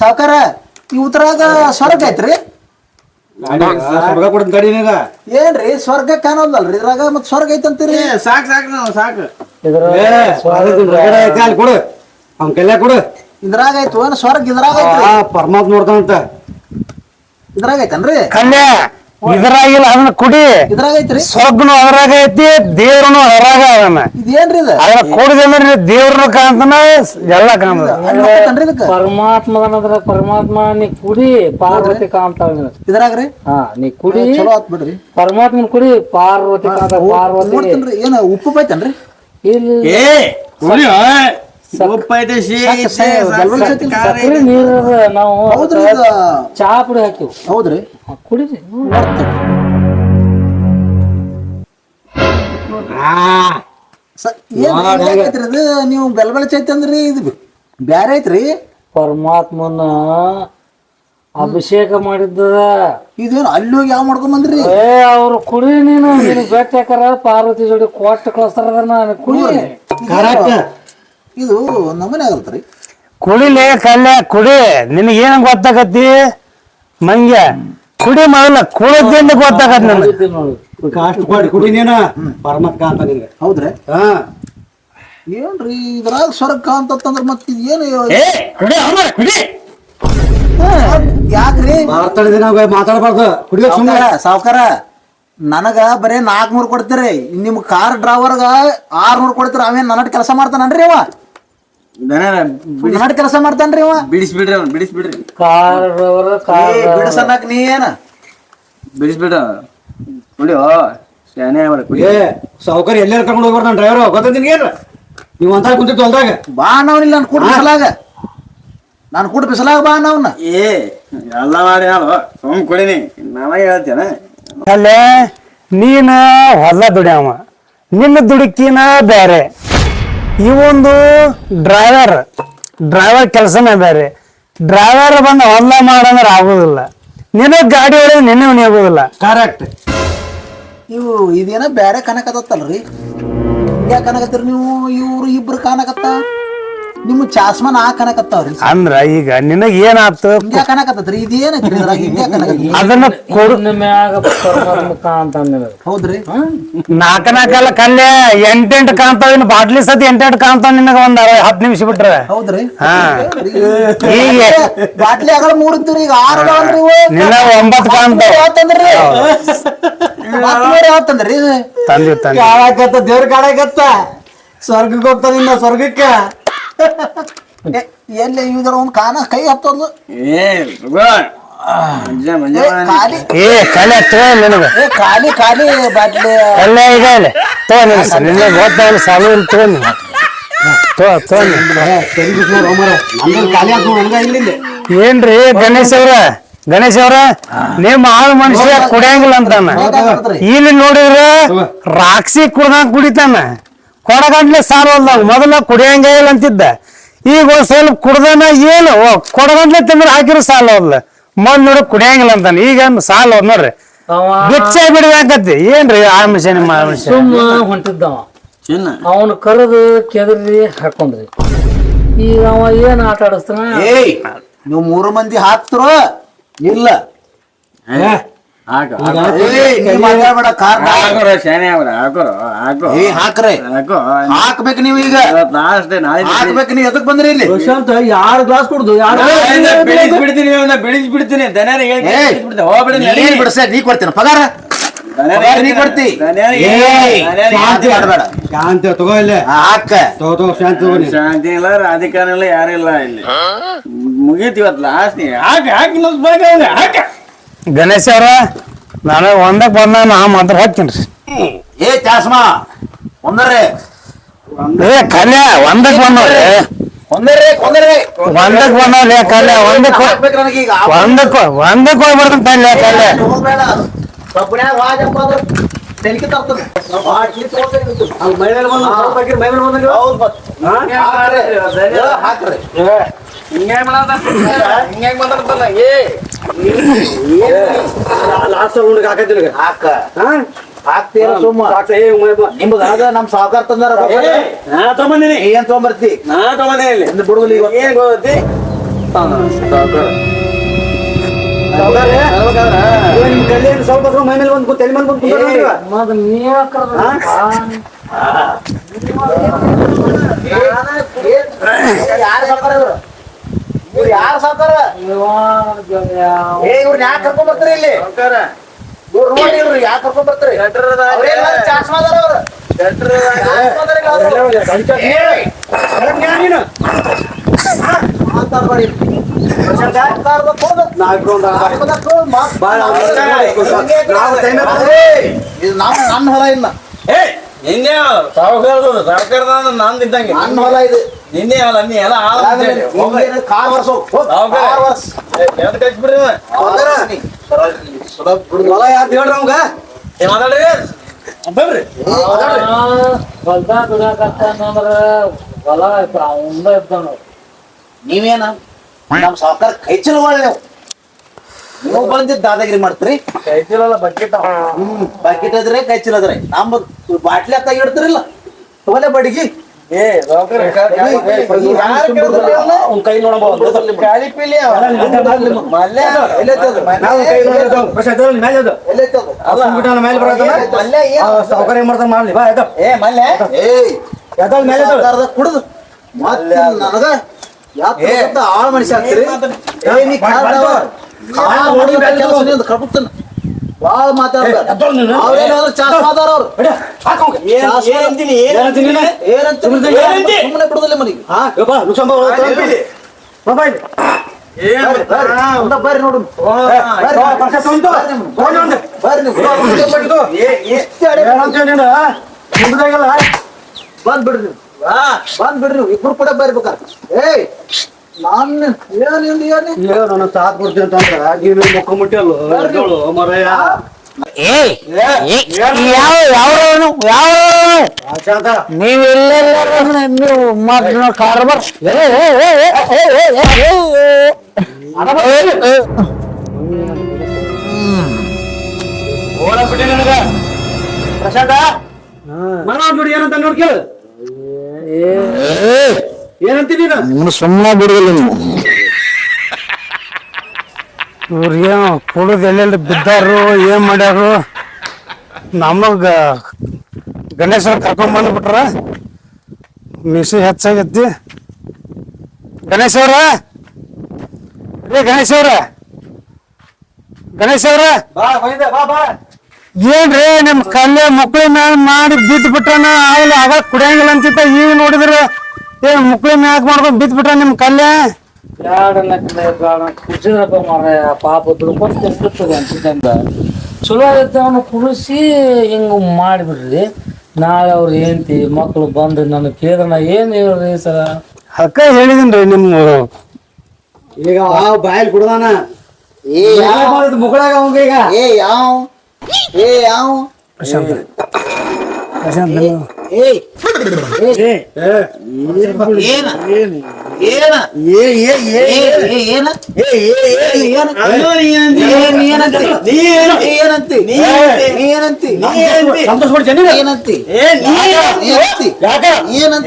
ಸಾವುಕಾರ ಉತ್ತರಾಗ ಸ್ವರ್ಗ ಐತ್ರಿ. ಏನ್ರಿ ಸ್ವರ್ಗ ಕಾಣೋದಲ್ರಿ ಇದ್ರಾಗ ಮತ್ ಸ್ವರ್ಗ ಐತಂತೀರಿ? ಸಾಕು ಸಾಕು ನಾವು ಸಾಕು. ಕೊಡು ಅವ್ನ ಕೈಲ ಕೊಡು. ಇದ್ರಾಗ ಐತು ಏನ್ ಸ್ವರ್ಗ ಇದ್ರಾಗ ಪರಮಾತ್ಮ ನೋಡ್ತಾನಂತ. ಇದ್ರಾಗ ಐತನ್ರಿ? ಕಲ್ಯ ಇದ್ರಾಗಿಲ್ಲ ಅದನ್ನ ಕುಡಿ ಇದ್ರಾಗ ಐತ್ರಿ ಸ್ವರ್ಗನು ಅದ್ರಾಗ ಐತಿ ದೇವ್ರನು ಅದ್ರಾಗ ಅದನ್ನ ಇದೇನ್ರಿ ಇದು ಮೇಲೆ ಕುಡಿದಂದ್ರೆ ದೇವ್ರನು ಕಾಣ್ತಾನ ಎಲ್ಲ ಕಾಣ್ತದ ಪರಮಾತ್ಮ ಪರಮಾತ್ಮ ನೀ ಕುಡಿ ಪಾರ್ವತಿ ಕಾಣ್ತಾವ ನೀನು. ಇದ್ರಾಗ್ರಿ ಹಾ ನೀ ಕುಡಿ ಚಲೋ ಆತ್ ಬಿಡ್ರಿ ಪರಮಾತ್ಮನ ಕುಡಿ ಪಾರ್ವತಿ ಕಾಣ್ತಾವ ಪಾರ್ವತಿ ನೋಡ್ತೇನ್ರಿ ಏನ ಉಪ್ಪು ಬೈತನ್ರಿ ಇಲ್ಲಿ ಏ ಕುಡಿಯೋ ಸಕ್ರೆ ನಾವು ಹೌದ್ರಿ ಇದು? ಚಾ ಪುಡಿ ಹಾಕಿವ್ ಹೌದ್ರಿ? ಕುಡಿರಿ. ಇದು? ನೀವು ಬೆಲ್ಬೆಳ ಚೈತಿ ಅಂದ್ರಿ ಇದು ಬ್ಯಾರೆ ಐತ್ರಿ? ಪರಮಾತ್ಮನ ಅಭಿಷೇಕ ಮಾಡಿದ್ದ. ಇದೇನು ಅಲ್ಲಿ ಹೋಗಿ ಯಾವ ಮಾಡ್ಕೊಂಡ್ ಬಂದ್ರಿ? ಏ ಅವ್ರು ಕುಡಿ ನೀನು. ನೀನು ಭೇಟಿ ಹಾಕಾರ ಪಾರ್ವತಿ ಜೋಡಿ ಕೊಟ್ಟು ಕಳಿಸ್ತಾರ ಕುಡಿ. ಕರೆಕ್ಟ್. ಇದು ನಮನೆ ಆಗಲ್ತ್ರಿ ಕುಡಿಲೆ ಕಲ್ಲೆ ಕುಡಿ. ನಿನಗೇನ ಗೊತ್ತಾಗತ್ತಿ? ಮಂಗ್ಯ ಕುಡಿ ಮಾಡಲ್ಲ ಕುಡಿದಿಂದ ಗೊತ್ತಾಗತ್ ನನಗೆ. ಕಾಸ್ಟ್ ಕೊಡಿ ಕುಡಿ ನೀನು. ಪರಮಾತ್ಮ ಅಂತ ನಿನಗೆ. ಹೌದ್ರಿ? ಹಾ. ಏನ್ರಿ ಇದ್ರಾಗ ಸ್ವರ್ಗ ಕಾಂತಂದ್ರ ಮತ್ ಇದು ಏನು ಏ ಕುಡಿ ಅಮ್ಮ ಕುಡಿ. ಯಾಕ್ರಿ? ಮಾತಾಡಿದ್ರೆ ನಾವು ಮಾತಾಡಬಾರ್ದು. ಕುಡಿಯೋದು ಸುಮ್ಮನೆ ಸಾವ್ಕಾರ ನನಗ ಬರೇ ನಾಲ್ಕುನೂರು ಕೊಡ್ತೀರಿ. ನಿಮ್ ಕಾರ್ ಡ್ರೈವರ್ಗ ಆರ್ನೂರು ಕೊಡ್ತೀರಿ. ಅವೇನ್ ನನ್ನ ಕೆಲಸ ಮಾಡ್ತಾನನ್ರಿ ಅವ? ಬಿಡಿಸ್- ಕೆಲಸ ಮಾಡ್ತಾನ್ರಿ ಬಿಡಿಸ್ ಬಿಡ್ರಿ ಅವ್ನು ಬಿಡಿಸ್ಬಿಡ್ರಿ. ಕಾರ್ ಬಿಡ್ಸನ್ನಕ್ ನೀ ಏನ? ಬಿಡಿಸ್ಬಿಡ ಅವ್ನು. ನೋಡಿ ಶಾನೆ ಏ ಸಾವುಕಾರ ಎಲ್ಲಾರು ಕರ್ಕೊಂಡು ಹೋಗ್ಬಾರ್ದು ನಾನು ಡ್ರೈವರ್ ಗೊತ್ತ ನೀವ್ ನೀವು ಅಂತ ಕುಂತಿತ್ತು ಹೊಲ್ದಾಗ? ಬಾ ಅನ್ನವನಿಲ್ಲ ನಾನು ಕೂಡ ಬಿಸಲಾಗ. ನಾನು ಕೂಡ ಬಿಸಲಾಗ ಬಾ ಅನ್ನವನ್ನ ಏ ಎಲ್ಲ ಮಾಡಿ ನಾನು ಸುಮ್ ಕೊಡಿನಿ. ನನಗೆ ಹೇಳ್ತೇನೆ. ಅಲ್ಲೇ ನೀನ ಹೊಲ ದುಡಿಯವ. ನಿನ್ನ ದುಡುಕಿನ ಬೇರೆ ಇವೊಂದು ಡ್ರೈವರ್ ಡ್ರೈವರ್ ಕೆಲಸನೇ ಬೇರೆ. ಡ್ರೈವರ್ ಬಂದು ಹೊಲ ಮಾಡಂದ್ರೆ ಆಗೋದಿಲ್ಲ. ನಿನಗ್ ಗಾಡಿ ಹೊಡೆದ್ರೆ ನಿನ್ನೆ ಆಗೋದಿಲ್ಲ ಕರೆಕ್ಟ್ ಇವು ಇದೇನ ಬೇರೆ ಕನಕತ್ತಲ್ರಿ ಯಾಕೆ ಕಾಣಕತ್ತೀರಿ ನೀವು? ಇವ್ರು ಇಬ್ರು ಕಾಣಕತ್ತ ನಿಮ್ಮ ಚಾಸ್ಮನ್ ಆ ಅಂದ್ರ ಈಗ ನಿನಗ ಏನಾಯ್ತು ಹಿಂಗ್ಯಾ ಕಾಣಕತ್ತತ್ರಿ ಇದೇನೈತ್ರಿ ಇದ್ರಾಗ ಹಿಂಗ್ಯಾ ಕಾಣಕತ್ತಿ. ಅದನ್ನ ಕೊಡು. ಮ್ಯಾಗ ಪರಮಾತ್ಮ ಹೌದ್ರಿ? ನಾಲ್ಕ ನಾಲ್ಕಲ್ಲ ಕಲ್ಲೆ ಎಂಟೆಂಟು ಕಾಣ್ತಾವ ಇನ್ನು ಬಾಟ್ಲಿ ಸತಿ ಎಂಟೆಂಟು ಕಾಣ್ತಾವ ನಿನಗ ಒಂದ್ ಅರ- ಹತ್ತು ನಿಮಿಷ ಬಿಟ್ರೆ. ಹೌದ್ರಿ? ಹೀಗೆ ಈಗ ಬಾಟ್ಲಿ ಆಗಲ್ಲ ಮೂಡಿತ್ರಿ ಈಗ ಆರು ಅದಾವಲ್ರಿ ಇವು. ನಿನ್ನ ಒಂಬತ್ತು ಕಾಣ್ತಾವ. ಯಾವತ್ತಂದ್ರಿ ಯಾವತ್ತಂದ್ರಿ ತಂದಿ ತಂದಿ ಕಾಳಾಕತ್ತ ದೇವ್ರ ಕಾಳಾಕತ್ತ ಸ್ವರ್ಗಕ್ಕೆ ಹೋಗ್ತಾನ ಇನ್ನ ಸ್ವರ್ಗಕ್ಕೆ. ಎಲ್ಲಿ ಇದ್ರ ಒಂದ್ ಕಾನ ಕೈ ಹತ್ತೋದು. ಏ ಮಂಜ ಮಂಜ ಖಾಲಿ. ಏ ಕಲೆ ತೋ ನಿನಗ ಏ ಖಾಲಿ ಖಾಲಿ ಬಾಟ್ಲಿ. ಕಲ್ಲೆ ಈಗ ತೋ ನಿನ್ನ ಗೊತ್ತಾಗಲ್ಲ ಸಾಲು ಇಲ್ಲಿ ತೋ ನೀನು. ತೋ ತೋ ನೀನು. ಖಾಲಿ ಆತು ನನಗ ಇಲ್ಲಿಂದ. ಏನ್ರಿ ಗಣೇಶ್ ಅವ್ರ? ಗಣೇಶ್ ಅವ್ರ? ನಿಮ್ಮ ಆಳು ಮನುಷ್ಯ ಕುಡಿಯಂಗಿಲ್ಲ ಅಂತಾನ. ಇಲ್ಲಿ ನೋಡಿದ್ರ ರಾಕ್ಷಿ ಕುಡ್ದಂಗ ಕುಡಿತಾನ. ಕೊಡಗಂಟ್ಲೆ ಸಾಲವಲ್ದಾಗ ಮೊದಲ ಕುಡಿಯಂಗೇ ಇಲ್ಲ ಅಂತಿದ್ದ. ಈಗ ಒಂದ್ ಸ್ವಲ್ಪ ಕುಡ್ದನ ಏನು ಓ, ಕೊಡಗಂಟ್ಲೆ ತಿಂದ್ರೆ ಹಾಕಿರೋ ಸಾಲವಲ್ಲ ಮೊದ್ ನೋಡಿ ಕುಡಿಯಂಗಿಲ್ಲ ಅಂತಾನೆ. ಈಗ ಸಾಲ ಹೋದ್ ನೋಡ್ರಿ. ಬಿಚ್ಚೆ ಬಿಡ್ಬೇಕತ್ತಿ ಏನ್ರಿ ಆ ಮನುಷ್ಯ ನಿಮ್ಮ ಮನುಷ್ಯ? ಸುಮ್ಮ ಹೊಂಟಿದ್ದವ. ಅವನು ಕರೆದು ಕೆದರಿ ಹಾಕೊಂಡ್ರಿ. ಈಗ ಅವ ಏನ್ ಆಟ ಆಡಿಸ್ತಾನ? ಏಯ್ ನೀವು ಮೂರು ಮಂದಿ ಹಾಕ್ತಿರೋ? ಇಲ್ಲ. ಹಾಕ್ಬೇಕು ನೀವು ಈಗ. ಹಾಕ್ಬೇಕು ನೀವು ಎದಕ್ ಬಂದ್ರಿ ಇಲ್ಲಿ? ಪ್ರಶಾಂತ್ ಯಾರು ಗ್ಲಾಸ್ ಕುಡ್ದು? ಯಾರು ಬಿಡಿಸ್ಬಿಡ್ತೀನಿ ಬಿಡ್ತೀನಿ ದನ ಬಿಡ್ಸ ನೀ ಕೊಡ್ತೀನಿ. ಪಗಾರ? ನೀ ಕೊಡ್ತಿ. ಶಾಂತಿ ಮಾಡ್ಬೇಡ. ಶಾಂತಿ ತಗೋ ಇಲ್ಲ. ಹಾಕ. ತಗೋ ತಗೋ ಶಾಂತಿ ತಗೋ ನೀ ಶಾಂತಿ ಇಲ್ಲ ರಾಜಕಾರಣ ಇಲ್ಲ ಯಾರಿಲ್ಲ ಇಲ್ಲಿ ಮುಗೀತಿವತ್ ಲಾಸ್ಟ್ ನೀ ಹಾಕಿ ಹಾಕಿ ಹಾಕ. ಗಣೇಶ್ ಅವ್ರ ನಾನು ಒಂದಕ್ಕೆ ಬಂದ ನಾ ಮಾತ್ರ ಹಾಕ್ತೀನಿ ಏ ಚಾಸ್ಮಾ ಒಂದರೆ ಏ ಕಲ್ಯ ಒಂದಕ್ಕೆ ಬಂದವ್ರಿ ಒಂದರೇ ಒಂದರೇ ಒಂದಕ್ಕೆ ಬಂದವ್ರಿ ಕಲ್ಯ ಒಂದಕ್ಕೆ ಒಂದಕ್ಕೆ ಒಂದಕ್ಕೆ ನನಗೀಗ ಒಂದಕ್ ಹೋ- ಒಂದಕ್ ಹೋಗ್ಬಾರ್ದು ಕಲ್ಯ ಕಲ್ಯ. ಹಾಕ್ರೆ. ಹಿಂಗ್ಯಾಗ ಮಾಡದ ಹಿಂಗ್ಯಾಗ ಮಾತಾಡ್ತಲ್ಲ ಏ! ಲಾಸ್ಟ್ ಉಂಡ್ ಹಾಕತ್ತಿನ ಹಾಕ. ಹಾಕ್ತೀರ ಸುಮ್ಮ. ನಿಮ್ಗ ಅದ ನಮ್ ಸಾವುಕಾರ ತಂದಾರ ನಾ ತಗೊಂಬಂದಿನಿ. ಏನ್ ತಗೊಂಬರ್ತಿ? ನಾ ತಗೊಂಬಂದಿನಿ ಎಂದು ಬಿಡುಗಲಿ ಏನ್ ಗೊತ್ತಿ ಸಾವುಕಾರ. ನಿಮ್ ಕಲ್ಯಾಣ ಸಾವುಕಾರ ಮೈ ಮೇಲೆ ಯಾರು ಸಾವುಕಾರ ಇವ್ರು ಯಾರು ಸಾತಾರ ಏ ಇವ್ರನ್ನ ಯಾಕೆ ಕರ್ಕೊಂಡ್ ಬರ್ತಾರೆ ಇಲ್ಲಿ? ಇವ್ರು ನೋಡಿ ಇವ್ರು ಯಾಕೆ ಕರ್ಕೊಂಡ್ ಬರ್ತಾರೆ? ಚಾಸ್ಮಾದಾರ ನನ್ನ ಹೊಲ ಇನ್ನ. ಏ ಹಿಂಗೆ ಸಾವುಕಾರದ ಸಾವುಕಾರದ ನಂದಿದ್ದಂಗೆ. ನನ್ನ ಹೊಲ ಇದು. ನಿನ್ನೆ ಅಲ್ಲ ನೀ ಎಲ್ಲ ಹಾಳು ಮಾಡ್ಬಿಟ್ಟೆ. ಹೋಗ್ರಿ. ಎದ್ಕ ಹಚ್ಬಿಡ್ರಿ ಇವ? ಏ, ಮಾತಾಡ್ರಿ. ಬರ್ರಿ. ಹೊಲ್ದಾಗ ದುಡಾಕತ್ತಾನಂದ್ರ ಹೊಲ ಅವಂದ ಇದ್ದಾನು ನೀವೇನ? ನಮ್ ಸಾವುಕಾರ ಕೈ ಚಲುವಳ್ ನೀವು. ನೀವು ಬಂದಿದ್ದ ದಾದಾಗಿರಿ ಮಾಡ್ತೀರಿ. ಅಲ್ಲ ಬಕೆಟ್ ಹ್ಮ್ ಬಕೆಟ್ ಅದ್ರೆ ಕೈ ಚಲೋದ್ರೆ ನಮ್ಮ ಬಾಟ್ಲಿ ಅತ್ತಾಗ ಇಡ್ತಿರಿಲ್ಲ. ತೋಲೆ ಬಡಿಗಿ. ಕೈ ನೋಡಬಹುದು ಮೇಲೆ ಬರೋದಲ್ಲ ಸೌಕರ್ಯ ಮಾಡ್ತಾನೆ ಮಾಡ್ಲಿ ಬಾ ಎದ ಏ ಮಲ್ಲೆ ಏ ಎದ ಮೇಲೆ ಕುಡಿದು. ಮತ್ತೆ ನನಗ ಯಾಕೆ ಆಳ ಮನುಷ್ಯ ಆಗ್ತೀರಿ? ಕರ್ಬಿಡ್ತಾನೆ ಬಾಳ ಮಾತಾಡ್ತಾರೆ ಅವ್ರೇನಾದ್ರು ಚಾಸ್ ಮಾತಾಡ ಅವ್ರು ಏನಂತೀನಿ ಏನಂತೀನಿ ಸುಮ್ಮನೆ ಬಿಡುದಿಲ್ಲ ಮನೆಗೆ. ಮೊಬೈಲ್ ಬರ್ರಿ ನೋಡು. ಬಂದ್ಬಿಡ್ರಿ ಬಂದ್ಬಿಡ್ರಿ ಇಬ್ರು ಕೂಡ ಬರ್ಬೇಕಾರೆ ಏಯ್ ನಾನು ಏನಿಂದ ನನ್ನ ಸಾತ್ ಕೊಡ್ತೀನಿ ಅಂತಂದ್ರ ಮುಖ ಮುಟ್ಟಲು ಏ ಯಾವ ಯಾವ್ರವನು ಯಾವ ನೀವು ಎಲ್ಲೆಲ್ಲ ನೀವು ಮಾಡ್ರಿ ಏನಂತ ನೋಡ್ಕೇಳು ಏ ಏನಂತೀನಿ ಸುಮ್ಮನೆ ಬಿಡುದಿಲ್ಲ ನೀವು ಇವ್ರಿಗೆ ಕುಡಿದು ಎಲ್ಲೆಲ್ಲಿ ಬಿದ್ದಾರು ಏನ್ ಮಾಡ್ಯಾರು? ನಮಗ ಗಣೇಶನ ಕರ್ಕೊಂಡ್ ಬಂದ್ಬಿಟ್ರ? ಮಿಸಿ ಹೆಚ್ಚಾಗೈತಿ. ಗಣೇಶ ಅವ್ರ? ರೇ ಗಣೇಶ ಅವ್ರ? ಗಣೇಶ ಅವ್ರ? ಏನ್ರಿ ನಿಮ್ ಕಲ್ಲೆ ಮಕ್ಕಳ ಮ್ಯಾಲ ಮಾಡಿ ಬಿದ್ದು ಬಿಟ್ರನ ಅವಾಗ ಅವಾಗ ಕುಡಿಯಂಗಿಲ್ಲ ಅಂತಿದ್ದ ಈಗ ನೋಡಿದ್ರು ಏನ್ ಮುಕ್ಳಿ ಮ್ಯಾಕ್ ಮಾಡ್ಕೊಂಡ್ ಬಿದ್ದು ಬಿಟ್ರ ನಿಮ್ ಕಲ್ಲೆ ಕುಸಿದ್ರಪ್ಪ ಮಾರಾಯ ಪಾಪ ದುಡ್ಕೊಂಡು ತಿನ್ಬಿಡ್ತದೆ ಅಂತಿದ್ದಂಗ. ಚಲೋ ಅವನು ಕುಡಿಸಿ ಹಿಂಗ ಮಾಡಿಬಿಡ್ರಿ. ನಾಳೆ ಅವ್ರ ಹೆಂಡತಿ ಮಕ್ಕಳು ಬಂದು ನನಗೆ ಕೇಳಿದ್ರೆ ನಾ ಏನು ಹೇಳ್ರಿ ಸರ ಅಕ್ಕ ಹೇಳಿದೀನ್ರಿ ನಿಮ್ ಈಗ ಆ ಬಾಯಲ್ಲಿ ಕುಡ್ದಾನ? ಏ ಯಾವ? ಮುಗಳಾಗ ಅವಂಗ ಈಗ. ಏ ಯಾವ? ಏ ಯಾವ? ನೀನು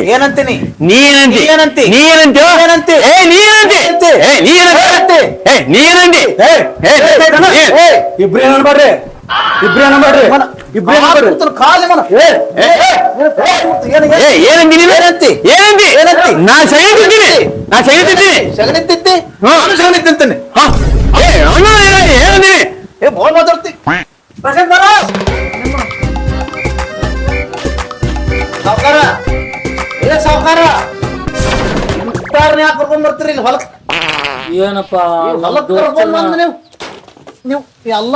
నేనంతే నేనంతే నేనంతే నేనంతే ఏ నేనంతే ఏ నేనంతే ఏ నేనండి ఏ ఏ ఇబ్రహీం అనబడ్రే ఇబ్రహీం అనబడ్రే ఇబ్రహీం అనబడ్రే తన కాదు మన ఏ ఏ ఏ ఏనండి నేనంతే ఏనండి ఏనంతే నా సైనిటి తిని నా సైనిటి తిని సగనితి తిని ఆ సగనితి తిని ఏ అన్నా ఏనండి ఏ బోల్ మాట్లాడు ಇಂತಾರ್ನ ಯಾಕೆ ಕರ್ಕೊಂಡ್ ಬರ್ತೀರಿ ಇಲ್ಲಿ ಹೊಲಕ್? ಏನಪ್ಪ ಹೊಲಕ್ ಕರ್ಕೊಂಡ್ ಬಂದ್ ನೀವು. ನೀವು ಎಲ್ಲ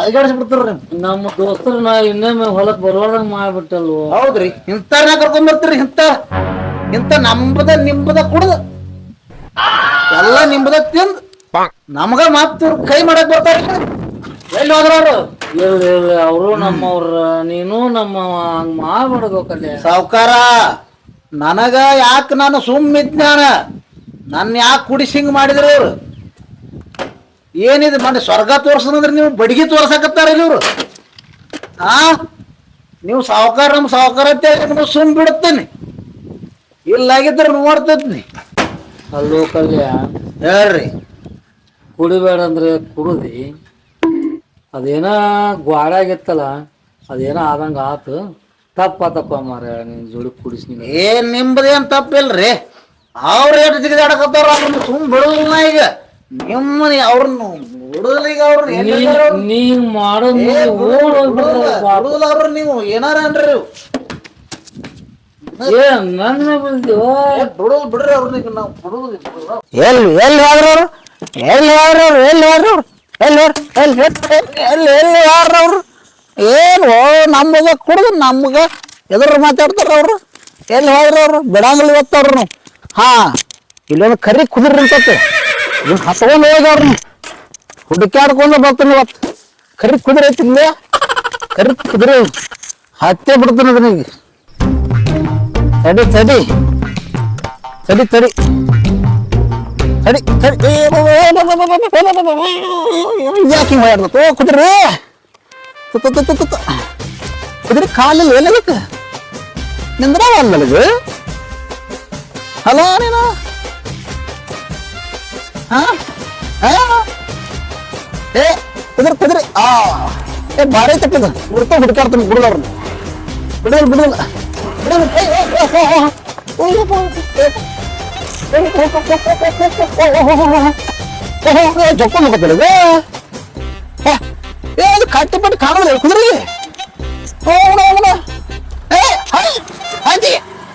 ಅಲ್ಗಾಡಿಸ್ಬಿಡ್ತೀರ ನೀವು. ನಮ್ಮ ದೋಸ್ತರ ನಾ ಇನ್ನೊಮ್ಮೆ ಹೊಲಕ್ ಬರೋದಂಗ ಮಾಡ್ಬಿಟ್ಟಲ್ವ. ಹೌದ್ರಿ. ಇಂತಾರ್ನ ಕರ್ಕೊಂಡ್ ಬರ್ತೀರಿ ಇಂತ ಇಂತ ನಂಬದ ನಿಂಬದ ಕುಡ್ದ. ಎಲ್ಲ ನಿಂಬದ ತಿಂದ್ ನಮಗ ಮಾತು ಕೈ ಮಾಡಕ್ ಬರ್ತಾರ. ಎಲ್ಲಿ ಹೋದ್ರವ್ರು ಹೇಳಿ ಹೇಳಿ ಅವರು ನಮ್ಮವ್ರ ನೀನು ನಮ್ಮ ಹಂಗ್ ಮಾಡ್ಬಿಡ್ಬೇಕಲ್ಲ. ಸಾವ್ಕಾರ. ನನಗ ಯಾಕೆ ನಾನು ಸುಮ್ಮಿದ್ನಾನ ನನ್ನ ಯಾಕೆ ಕುಡಿಸಿ ಹಿಂಗ್ ಮಾಡಿದ್ರು ಇವ್ರು ಏನಿದೆ ಮನೆ ಸ್ವರ್ಗ ತೋರ್ಸಂದ್ರೆ ನೀವು ಬಡಗಿ ತೋರ್ಸಕತ್ತಾರ ಇವರು? ಆ? ನೀವು ಸಾವುಕಾರ ನಮ್ಮ ಸಾವುಕಾರ ಅಂತೇಳಿ ಸುಮ್ ಬಿಡುತ್ತೇನೆ. ಇಲ್ಲಾಗಿದ್ರೆ ನೋಡ್ತೀನಿ ಅಲ್ಲೋ ಕಲ್ಯಾಣ ಹೇಳ್ರಿ. ಕುಡಿಬೇಡ ಅಂದ್ರೆ ಅದೇನೋ ಅದೇನ ಗ್ವಾಡಾಗಿತ್ತಲ್ಲ ಅದೇನೋ ಆದಂಗ ಆತು. ತಪ್ಪಾತಪ್ಪ ಮಾರ ನೀನ್ ಜೋಡಿ ಕುಡಿಸ್ ಏನ್ ನಿಮ್ದೇನ್ ತಪ್ಪಿಲ್ರಿ? ಅವ್ರ ಎಷ್ಟು ಜಿಗಿದಾಡಕತ್ತಾರ? ಅವ್ರನ್ನ ಸುಮ್ ಬಿಡುದಿಲ್ಲ ಈಗ. ನಿಮ್ಮನೆ ಅವ್ರನ್ನ ಬಿಡುದಿಲ್ಲ ಈಗ ಅವ್ರನ್ನ ನೀ ಮಾಡೋ ಅವ್ರ ನೀವು ಏನಾರ ಅನ್ರಿ ನೀವು. ಎಲ್ಲಿ ಎಲ್ಲಿ ಯಾರು ಎಲ್ಲಿ ಎಲ್ಲಿ ಎಲ್ಲಿ ಎಲ್ಲಿ ಎಲ್ಲಿ ಯಾರು ಅವ್ರು ಹೋದ್ರವ್ರು ಓ ನಮಗ ಕುಡ್ದು ನಮಗ ಎದುರು ಮಾತಾಡ್ತಾರ ಅವ್ರು ಎಲ್ಲಿ ಹೋದ್ರವ್ರು ಬಿಡಂಗಿಲ್ಲ ಇವತ್ತವ್ರು ಹಾ ಇಲ್ಲೊಂದು ಕರಿ ಕುದುರೆ ನಿಂತೈತೆ ಇವ್ನು ಹಸ್ಕೊಂಡು ಹೋಗ್ಯವ್ರು ಹುಡುಕಾಡ್ಕೊಂಡು ಬರ್ತಾನೆ ಇವತ್ತು ಕರಿ ಕುದುರೆ ಐತಿ ಇಲ್ಲೇ ಕರಿ ಕುದುರೆ ಹತ್ತೆ ಬಿಡ್ತಾನೆ ಅದನಿಗೆ ತಡಿ ತಡಿ ತಡಿ ತಡಿ ತಡಿ ತಡಿ ಯಾಕೆ ಹಿಂಗೆ ಮಾಡ್ಬೇಕು ಕುದ್ರಿ ಕುದ್ರಿ ಕಾಲಿಲ್ಲ ಎಲ್ಲದಕ್ಕೆ ನಿಂದ್ರವಲ್ಲ ನನಗೆ ಹಲೋ ನೀನು ಏ ಕುದ್ರಿ ಕುದ್ರಿ ಆ ಏ ಭಾರಿ ತಪ್ಪಿದ ಹುಡ್ಕ ಹುಡ್ಕಾಡ್ತಾನೆ ಬಿಡದವ್ರನ್ನ ಬಿಡಲ್ಲ ಬಿಡಲ್ಲ ಬಿಡಲ್ಲ ಏ, ಏ, கட்டுப்பட்டு காணல குதிரையே ஓடா ஓடா ஏய் ஹாய் ஹாஜி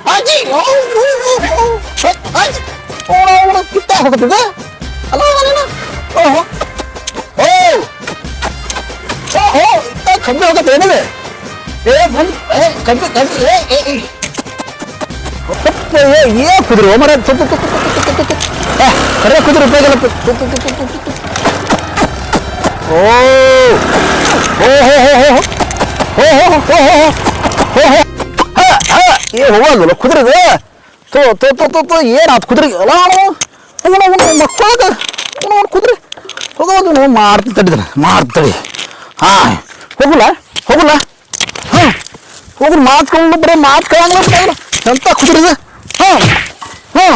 ஹாஜி ஓ ஓ ஓ ஹாஜி ஓடா ஓடா கிட்ட ಹೋಗ್ತದೆ ಅಲ್ಲ ಅಲ್ಲ ಓಹೋ ಓ ಓಹೋ ಇತ್ತ ಕಮ್ಮಿ ಹೋಗುತ್ತೆ ಏನಿದೆ ಏ ಬಂದ್ ಏ ಕಮ್ಮಿ ಕಮ್ಮಿ ಏ ಏ ಏ ಏ ಏ ಕುದುರೆ ಮರ ತುತ್ತು ತುತ್ತು ತುತ್ತು ತುತ್ತು ಏ ಕರೆ ಕುದುರೆ ಉಪಯೋಗ ಇಲ್ಲ ಓ ಏ ಹೋಗಲ್ಲ ಕುದುರೆದ ತೋ ತೋ ತೋ ತೋ ತೋ, ಏನಾತ್ ಕುದುರೆಗೆ ಅಲ್ಲ ಮಕ್ಕಳದ ಕುದುರೆ. ಹೋಗೋದು ನೀವು ಮಾಡ್ತಿ ತಡಿದ್ರೆ ಮಾಡ್ತಡಿ ಹಾಂ, ಹೋಗಲ್ಲ ಹೋಗಲ್ಲ. ಹಾಂ ಹೋಗ್ರಿ ಮಾತ್ಕೊಂಡು ಬರೀ, ಮಾತ್ಕೊಳ್ಳಂಗಿಲ್ಲ ಎಂತ ಕುದ್ರಿದ ಹಾಂ ಹಾಂ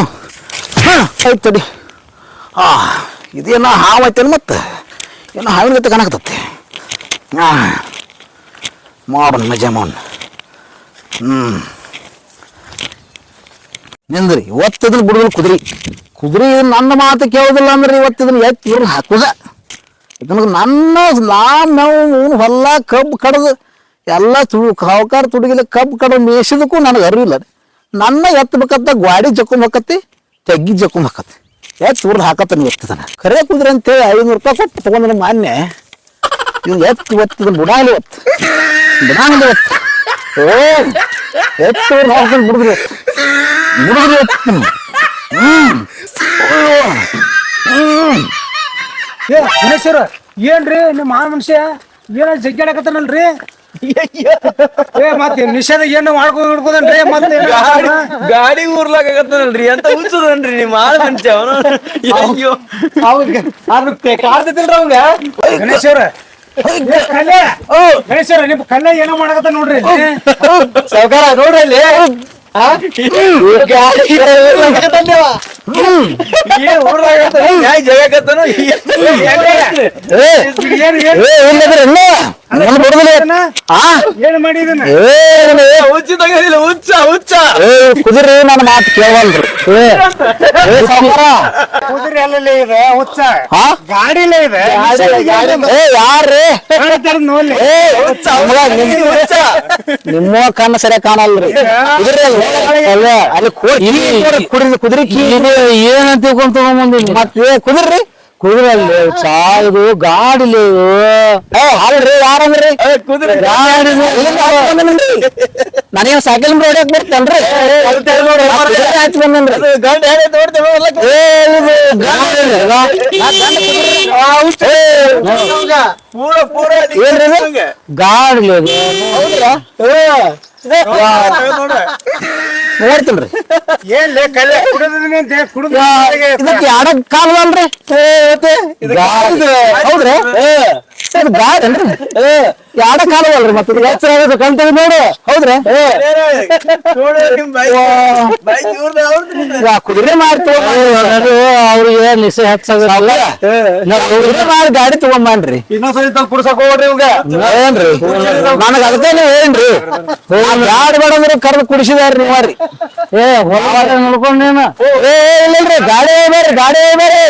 ಹಾಂ, ಆಯ್ತು ತಡಿ. ಹಾಂ ಇದೇನೋ ಹಾವೈತೇನು ಮತ್ತೆ? ಏನೋ ಹಾವಿನ ಗತಿ ಕಾಣಕತ್ತತ್ತೆ ಹಾ ಮಾಡೋಣ ಮಜಾ ಮಾಡೋಣ ಹ್ಞೂ ನಿಂದ್ರಿ, ಇವತ್ತಿದನ್ ಬಿಡುದಿಲ್ಲ ಕುದುರೆ. ಕುದುರೆ ನನ್ನ ಮಾತು ಕೇಳೋದಿಲ್ಲ ಅಂದ್ರೆ ಇವತ್ತಿದನ್ ಎತ್ತಿ ಇವ್ರನ್ನ ಹಾಕುದ. ಇದನ್ನ ನನ್ನ ನಾನ್ ನಾವು ಅವ್ನು ಹೊಲ ಕಬ್ಬು ಕಡ್ದು ಎಲ್ಲ ತುಳು ಸಾವುಕಾರ ತುಡುಗಿಲ್ಲ ಕಬ್ಬು ಕಡ್ದು ಮೇಯಿಸಿದಕ್ಕೂ ನನಗೆ ಅರಿವಿಲ್ಲ ನನ್ನ ಎತ್ತಬೇಕತ್ತ ಗ್ವಾಡಿ ಜಕ್ಕೊಂಡ್ ಹಾಕತ್ತಿ, ತೆಗ್ಗಿ ಜಕ್ಕೊಂಡ್ ಹಾಕತ್ತಿ. ಎತ್ತು ಉರ್ದು ಹಾಕತ್ತ ಎತ್ತದನ ಕರೆ ಕುದುರೆ ಅಂತೇಳಿ ಐನೂರು ರೂಪಾಯಿ ಕೊಟ್ಟು ತಗೊಂಡ ಮಾನ್ಯ. ಇವ್ನು ಎತ್ತು ಒತ್ತಿದ ಬುಡಾಲಿ ಒತ್ತು. ಬುಡಾಂಗಿಲ್ಲ ಒತ್ತು. ಓ ಎತ್ತು ಹಾಕೊಂಡು ಬಿಡುದ್ರಿ ಬಿಡುದ್ರಿ ಒತ್ತು ಏ ಗಣೇಶ್ವರ ಏನ್ರಿ ನಿಮ್ಮ ಆ ಮನುಷ್ಯ? ಏನ ಜಗ್ಗಾಡಕತ್ತಾನಲ್ರಿ ಏ ಮತ್ತೆ ನಿಷೇಧ ಏನು ಮಾಡ್ಕೊಂಡು ಹಿಡ್ಕೋದನ್ರಿ ಮತ್ತೆ ಗಾಡಿ ಊರ್ಲಾಗತ್ತಲ್ರಿ ಅಂತ ನಿಮ್ಮ ಆಳ್ ಮನುಷ್ಯ? ಅವನು ಅಯ್ಯೋ ಕಾಡ್ತಿಲ್ರಿ ಅವಂಗ? ಗಣೇಶ್ವರ ಕಲ್ಲೆ ಏನೋ ಮಾಡಕತ್ತ ನೋಡ್ರಿ ಸಾವುಕಾರ ನೋಡ್ರಿ ಅಲ್ಲಿ. ಕುದುರಿ ಮಾಡಿದನ? ನನ್ನ ಮಾತು ಕೇಳಲ್ರಿ ಕುದುರಿ ಅಲ್ಲೇ ಇದೆ ಹುಚ್ಚ. ಗಾಡಿಲೇ ಇದೆ. ಯಾರ್ರಿ? ನಿಮ್ಮ ಕಣ್ಣು ಸರಿಯಾಗಿ ಕಾಣಲ್ರಿ. ಕುದುರಿ ಅಲ್ಲ ಅಲ್ಲಿ ಏನಂತ ತಿಳ್ಕೊಂಡ್ ತಗೊಂಬಂದಿಲ್ಲ ಮತ್ತೆ ಕುದುರ್ರಿ ಕುದುರಲ್ಲಿ ಸಾಲದು ಗಾಡಿಲಿ ಏ ಅಲ್ರಿ ಯಾರಂದ್ರಿ ಕುದುರೆ ಗಾಡಿ ನನಗೇನ್ ಸೈಕಲ್ ಮೇಲೆ ಹೊಡ್ಯಾಕ್ ಬರ್ತೇನ್ರಿ ಹಚ್ಚಿ ಬಂದನ್ರಿ ಏ ಇದು ಗಾಡಿ ಏನ್ರಿ ಗಾಡಿಲಿ ನೋಡ ನೋಡ್ತಿಲ್ರಿ ಏನ್ ಲೇ ಕಲ್ಲೆ ಕುಡಿದ್ರೆ ಅಂತ ಕುಡಿದ ಇದಕ್ಕೆ ಯಾಡ ಕಾಲ ಅಲ್ರಿ ಹೌದ್ರಿ? ಇದು ಗಾಡಿ ಅಲ್ರಿ ಯಾಡ ಕಾಲ ಅಲ್ರಿ ಮತ್ತೆ ಇದು ಎಚ್ಚರ ಆಗೋದು ಕಂತೇಳಿ ನೋಡು. ಹೌದ್ರಿ? ಕುದುರೆ ಮಾಡಿ ಅವ್ರಿಗೆ ನಿಶೆ ಹಚ್ಚಲ್ಲ ಕುದುರೆ ಮಾಡಿ ಗಾಡಿ ತಗೊಂಬನ್ರಿ. ಇನ್ನೊಂದ್ಸರಿ ತಂದು ಕುಡ್ಸಕ್ ಹೋಗ್ರಿ ಇವಾಗ. ಏನ್ರಿ? ನನಗ ಅದಕ್ಕೆ ಏನ್ರಿ ಗಾಡಿ ಬೇಡಂದ್ರೆ ಕರೆದು ಕುಡಿಸಿದಾರ್ರಿ ನೀವ್ರಿ. ಏ ಹೊಲ ನೋಡ್ಕೊಂಡೇನ ಏ ಇಲ್ಲಲ್ರಿ, ಗಾಡಿ ಬರ್ರಿ ಗಾಡಿ ಬರ್ರಿ.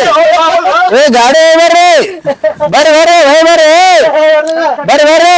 ಏ, ಗಾಡಿ ಬರ್ರಿ. ಬರ್ರಿ ಬರ್ರಿ ಬರ್ರಿ. ಬರ್ರಿ ಬರ್ರಿ.